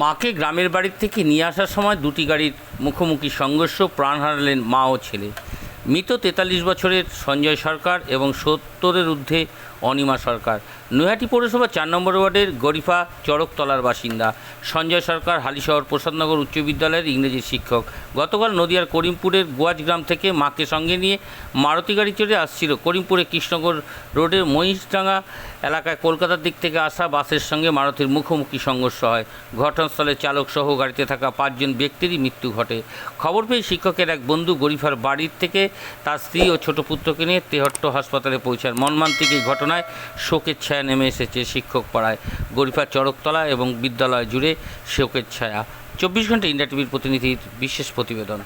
মাকে গ্রামের বাড়ির থেকে নিয়ে আসার সময় দুটি গাড়ির মুখোমুখি সংঘর্ষ প্রাণ হারালেন মা ও ছেলে। মৃত তেতাল্লিশ বছরের সঞ্জয় সরকার এবং সত্তরের ঊর্ধ্বে অনিমা সরকার। নৈহাটি পৌরসভা চার নম্বর ওয়ার্ডের গরিফা চড়কতলার বাসিন্দা। সঞ্জয় সরকার হালিশহর প্রসাদনগর উচ্চ বিদ্যালয়ের ইংরেজি শিক্ষক। গতকাল নদিয়ার করিমপুরের গোয়াজ গ্রাম থেকে মাকে সঙ্গে নিয়ে মারুতি গাড়ি চড়ে আসছিল করিমপুরে কৃষ্ণগর রোডের মহিষডাঙ্গা এলাকায় কলকাতার দিক থেকে আসা বাসের সঙ্গে মারুতির মুখোমুখি সংঘর্ষ হয়। ঘটনাস্থলে চালক সহ গাড়িতে থাকা পাঁচজন ব্যক্তিরই মৃত্যু ঘটে। খবর পেয়ে শিক্ষকের এক বন্ধু গরিফার বাড়ির থেকে তার স্ত্রী ও ছোট পুত্রকে নিয়ে তেহট্ট হাসপাতালে পৌঁছান। মর্মান্তিক এই ঘটনায় শোকের ছায়া নেমে এসেছে শিক্ষক পাড়ায়। গরিফার চড়কতলা এবং বিদ্যালয় জুড়ে শোকের ছায়া। চব্বিশ ঘণ্টা ইন্ডিয়া টিভির প্রতিনিধির বিশেষ প্রতিবেদন।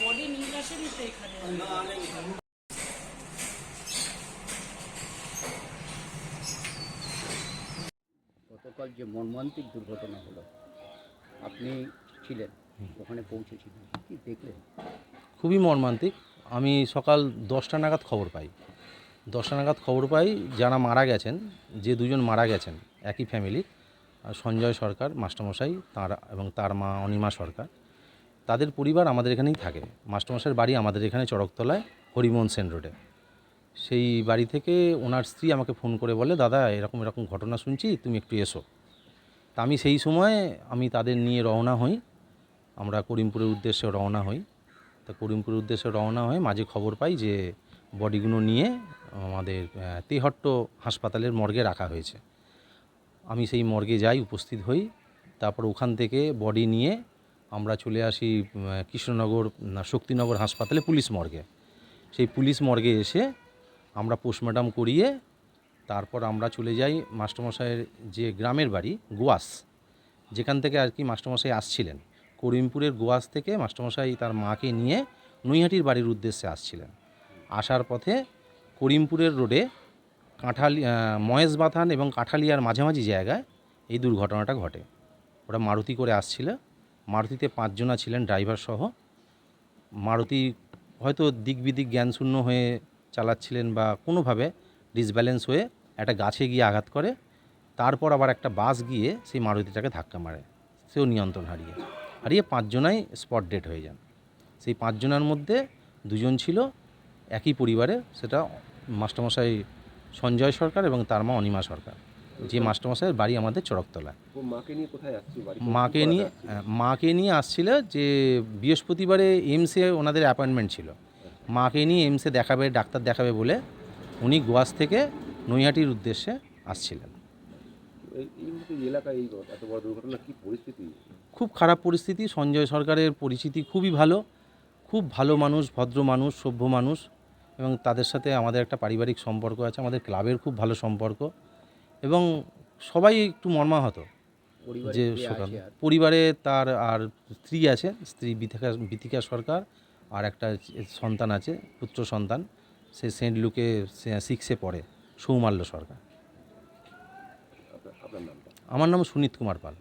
বডি নিয়ে আসেনি তো এখানে? গতকাল যে মর্মান্তিক দুর্ঘটনা হলো, আপনি ছিলেন, ওখানে পৌঁছেছিলেন, কি দেখলেন? খুবই মর্মান্তিক। আমি সকাল দশটা নাগাদ খবর পাই। দশটা নাগাদ খবর পাই, যারা মারা গেছেন, যে দুজন মারা গেছেন, একই ফ্যামিলির সঞ্জয় সরকার, মাস্টারমশাই, তার এবং তার মা অনিমা সরকার, তাদের পরিবার আমাদের এখানেই থাকে। মাস্টারমশাইয়ের বাড়ি আমাদের এখানে চড়কতলায়, হরিমোহন সেন রোডে। সেই বাড়ি থেকে ওনার স্ত্রী আমাকে ফোন করে বলে, দাদা, এরকম এরকম ঘটনা শুনছি, তুমি একটু এসো। তা আমি সেই সময় আমি তাদের নিয়ে রওনা হই। আমরা করিমপুরের উদ্দেশ্যে রওনা হই। তা করিমপুরের উদ্দেশ্যে রওনা হয়ে মাঝে খবর পাই যে, বডিগুলো নিয়ে আমাদের তেহট্ট হাসপাতালের মর্গে রাখা হয়েছে। আমি সেই মর্গে যাই, উপস্থিত হই। তারপর ওখান থেকে বডি নিয়ে আমরা চলে আসি কৃষ্ণনগর শক্তিনগর হাসপাতালে পুলিশ মর্গে। সেই পুলিশ মর্গে এসে আমরা পোস্টমর্টম করিয়ে তারপর আমরা চলে যাই মাস্টারমশাইয়ের যে গ্রামের বাড়ি, গোয়াস। যেখান থেকে আর কি মাস্টারমশাই আসছিলেন। করিমপুরের গোয়াস থেকে মাস্টারমশাই তার মাকে নিয়ে নৈহাটির বাড়ির উদ্দেশ্যে আসছিলেন। আসার পথে করিমপুরের রোডে কাঁঠালি মহেশ বাথান এবং কাঁঠালিয়ার মাঝামাঝি জায়গায় এই দুর্ঘটনাটা ঘটে। ওরা মারুতি করে আসছিল। মারুতিতে পাঁচজনা ছিলেন ড্রাইভার সহ। মারুতি হয়তো দিক বিদিক জ্ঞানশূন্য হয়ে চালাচ্ছিলেন বা কোনোভাবে ডিসব্যালেন্স হয়ে একটা গাছে গিয়ে আঘাত করে তারপর আবার একটা বাস গিয়ে সেই মারুতিটাকে ধাক্কা মারে সেও নিয়ন্ত্রণ হারিয়ে। হারিয়ে পাঁচজনাই স্পট ডেট হয়ে যান। সেই পাঁচজনের মধ্যে দুজন ছিল একই পরিবারে সেটা মাস্টারমশাই সঞ্জয় সরকার এবং তার মা অনিমা সরকার। যে মাস্টারমশাইয়ের বাড়ি আমাদের চড়কতলায় মাকে নিয়ে কোথায় মাকে নিয়ে হ্যাঁ, মাকে নিয়ে আসছিল যে বৃহস্পতিবারে এইমসে ওনাদের অ্যাপয়েন্টমেন্ট ছিল। মাকে নিয়ে এমসে দেখাবে ডাক্তার দেখাবে বলে উনি গোয়াস থেকে নৈহাটির উদ্দেশ্যে আসছিলেন। খুব খারাপ পরিস্থিতি সঞ্জয় সরকারের পরিচিতি খুবই ভালো খুব ভালো মানুষ ভদ্র মানুষ সভ্য মানুষ এবং তাদের সাথে আমাদের একটা পারিবারিক সম্পর্ক আছে আমাদের ক্লাবের খুব ভালো সম্পর্ক এবং সবাই একটু মর্মাহত যে পরিবারে তার আর স্ত্রী আছে স্ত্রী বিথিকা বিথিকা সরকার আর একটা সন্তান আছে পুত্র সন্তান সে সেন্ট লুকে সিক্সে পড়ে সৌমাল্য সরকার। আমার নাম সুনীত কুমার পাল।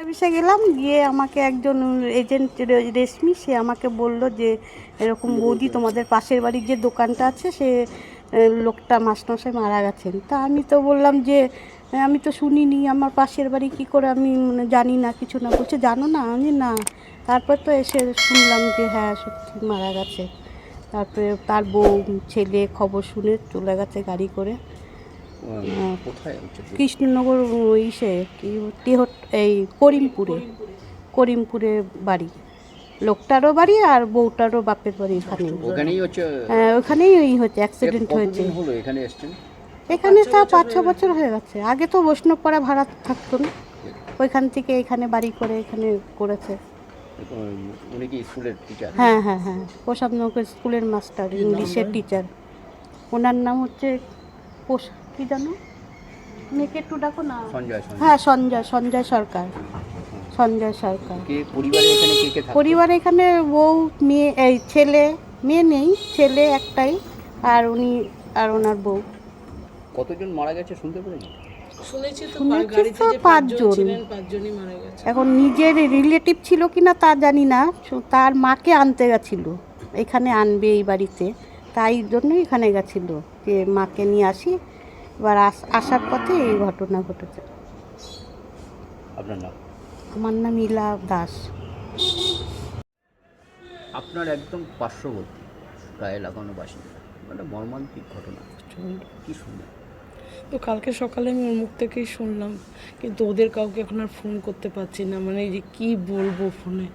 অফিসে গেলাম গিয়ে আমাকে একজন এজেন্ট রেশমি সে আমাকে বলল যে এরকম বৌদি তোমাদের পাশের বাড়ির যে দোকানটা আছে সে লোকটা মাস্টারমশাই মারা গেছেন। তা আমি তো বললাম যে "এ, আমি তো শুনিনি আমার পাশের বাড়ি কি করে আমি মানে জানি না কিছু না বলছে জানো না? আমি না। তারপর তো এসে শুনলাম যে হ্যাঁ সত্যি মারা গেছে। তারপরে তার বউ ছেলে খবর শুনে চলে গেছে গাড়ি করে। কৃষ্ণনগর ইসে কি তেহট এই করিমপুরে করিমপুরে বাড়ি। লোকটারও বাড়ি আর বউটারও বাপের বাড়ি এখানে ওখানেই হচ্ছে হ্যাঁ, ওখানেই ওই হচ্ছে অ্যাক্সিডেন্ট হয়েছে। এখানে এখানে তা পাঁচ ছ বছর হয়ে গেছে। আগে তো বৈষ্ণবপাড়া ভাড়া থাকতো না। ওইখান থেকে এখানে বাড়ি করে এখানে করেছে। উনি কি স্কুলের টিচার হ্যাঁ হ্যাঁ হ্যাঁ। প্রসাদনগর স্কুলের মাস্টার ইংলিশের টিচার ওনার নাম হচ্ছে কি জানো? মেয়েকে একটু ডাকো না। হ্যাঁ সঞ্জয় সঞ্জয় সরকার। সঞ্জয় সরকার। পরিবারে এখানে কে কে থাকে পরিবার এখানে বউ মেয়ে এই ছেলে মেয়ে নেই ছেলে একটাই। আর উনি আর ওনার বউ। কতজন মারা গেছে শুনতে পেরেছেন শুনেছি তো শুনেছি গাড়িতে তো যে পাঁচজন। পাঁচজন ছিলেন পাঁচজনই মারা গেছে। এখন নিজের রিলেটিভ ছিল কি না তা জানি না তার মাকে আনতে গেছিল। এখানে আনবে এই বাড়িতে। তাই জন্যই এখানে গেছিল যে মাকে নিয়ে আসি। এবার আস- আসার পথে এই ঘটনা ঘটেছে। আপনার নাম? আমার নাম ইলা দাস। আপনার একদম পার্শ্ববর্তী গায়ে লাগানো বাসিন্দা। মানে মর্মান্তিক ঘটনা। কি শুনলেন? তো কালকে সকালে আমি ওর মুখ থেকেই শুনলাম। কিন্তু ওদের কাউকে এখন আর ফোন করতে পারছি না। মানে এই যে কি বলব ফোনে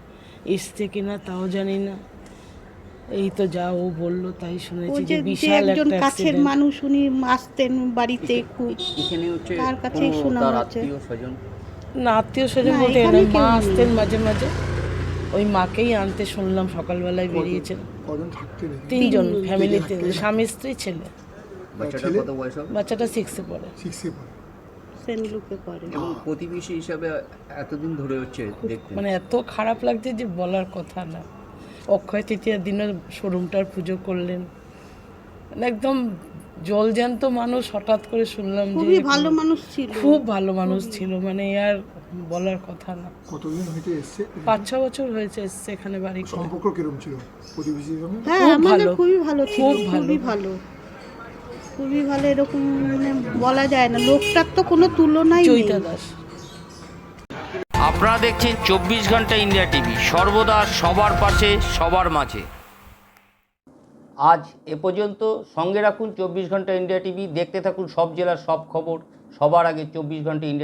এসছে কিনা তাও জানি না। এই তো যা ও বলল তাই শুনেছি যে বিশাল একজন কাছের মানুষ উনি আসতেন বাড়িতে খুব। এখানে হচ্ছে তার কাছেই শোনা হচ্ছে। আত্মীয় স্বজন? না আত্মীয় স্বজন বলতে না মা আসতেন মাঝে মাঝে। ওই মাকেই আনতে শুনলাম সকালবেলায় বেরিয়েছেন? তিনজন ফ্যামিলিতে স্বামী স্ত্রী ছেলে। বাচ্চাটার কত বয়স হবে? বাচ্চাটা সিক্সে পড়ে। সিক্সে পড়ে। সেন্ট লুকে করে এবং প্রতিবেশী হিসাবে এতদিন ধরে হচ্ছে দেখতেন মানে এত খারাপ লাগছে যে বলার কথা না। অক্ষয় তৃতীয়ার দিনও শোরুমটার পুজো করলেন। মানে একদম জলজ্যান্ত মানুষ হঠাৎ করে শুনলাম যে খুবই ভালো মানুষ ছিল। খুব ভালো মানুষ ছিল মানে আর বলার কথা না। কতদিন হইতে এসছে? পাঁচ ছ বছর হয়েছে এসছে এখানে বাড়ি সম্পর্ক কিরম ছিল প্রতিবেশীর সঙ্গে? হ্যাঁ খুব আমাদের খুবই ভালো ছিল খুবই ভালো। খুবই ভালো এরকম মানে বলা যায় না। লোকটার তো কোনো তুলনাই নেই। চৈতা দাস আপনারা দেখছেন চব্বিশ ঘণ্টা ইন্ডিয়া টিভি। সর্বদা সবার পাশে সবার মাঝে। আজ এ পর্যন্ত সঙ্গে রাখুন চব্বিশ ঘণ্টা ইন্ডিয়া টিভি। দেখতে থাকুন সব জেলার সব খবর। সবার আগে চব্বিশ ঘণ্টা ইন্ডিয়া